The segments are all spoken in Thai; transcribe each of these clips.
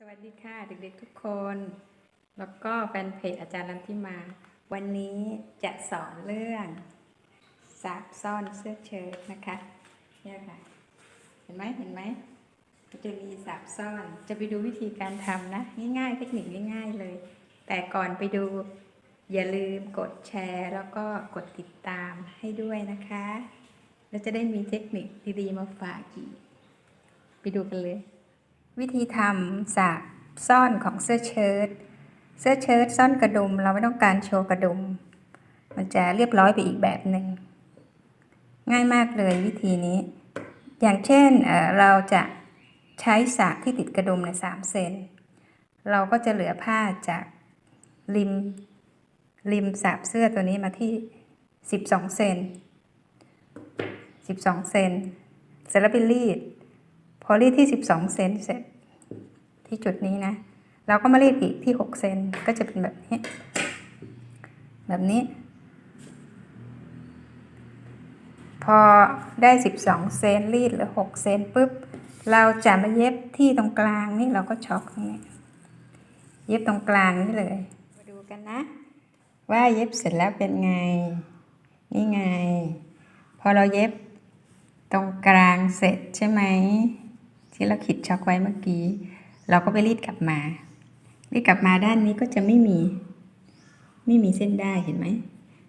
สวัสดีค่ะเด็กๆทุกคน แล้วก็แฟนเพจอาจารย์ลันทิมา วันนี้จะสอนเรื่องซับซ่อนเสื้อเชิ้ตนะคะเนี่ยค่ะ เห็นไหมเห็นไหมจะมีซับซ่อนจะไปดูวิธีการทำนะ ง่ายๆ เทคนิคง่ายๆเลย แต่ก่อนไปดู อย่าลืมกดแชร์ แล้วก็กดติดตามให้ด้วยนะคะแล้วจะได้มีเทคนิคดีๆมาฝากอีก ไปดูกันเลย วิธีทำสากซ่อนของเสื้อเชิ้ตเสื้อเชิ้ตซ่อนกระดุม เราไม่ต้องการโชว์กระดุม มันจะเรียบร้อยไปอีกแบบหนึ่งง่ายมากเลยวิธีนี้ อย่างเช่นเเราจะใช้สากที่ติดกระดุมในสามเซนเราก็จะเหลือผ้าจากริมริมสาบเสื้อตัวนี้มาที่ 12 เซน12 เซนเสร็จแล้วไปรีด พอรีดที่ 12 เซนเสร็จที่จุดนี้นะ เราก็มารีดอีกที่ 6 เซนก็จะเป็นแบบนี้ แบบนี้ พอได้ 12 เซนรีดเหลือ 6 เซนปุ๊บ เราจะมาเย็บที่ตรงกลางนี่เราก็ช็อกตรงนี้เย็บตรงกลางนี่เลย มาดูกันนะ ว่าเย็บเสร็จแล้วเป็นไง นี่ไง พอเราเย็บตรงกลางเสร็จใช่ไหม ที่เราขีดช็อกไว้เมื่อกี้ เราก็ไปรีดกลับมารีดกลับมาด้านนี้ก็จะไม่มี ไม่มีเส้นได้เห็นไหม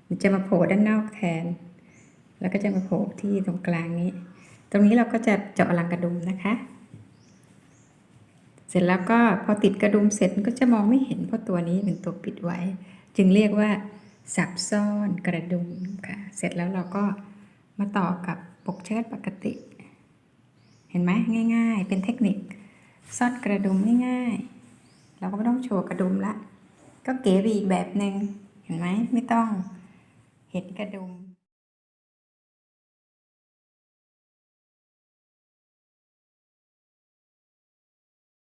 มันจะมาโผล่ด้านนอกแทน แล้วก็จะมาโผล่ที่ตรงกลางนี้ ตรงนี้เราก็จะเจาะรังกระดุมนะคะ เสร็จแล้วก็พอติดกระดุมเสร็จมันก็จะมองไม่เห็นเพราะตัวนี้เป็นตัวปิดไว้ จึงเรียกว่าสับซ่อนกระดุมค่ะ เสร็จแล้วเราก็มาต่อกับปกเชิ้ตปกติ เห็นไหมง่าย ๆ เป็นเทคนิคซ่อนกระดุมง่ายๆ เราก็ไม่ต้องโชว์กระดุมละ ก็เก๋ไปอีกแบบหนึ่งเห็นไหมไม่ต้องเห็นกระดุม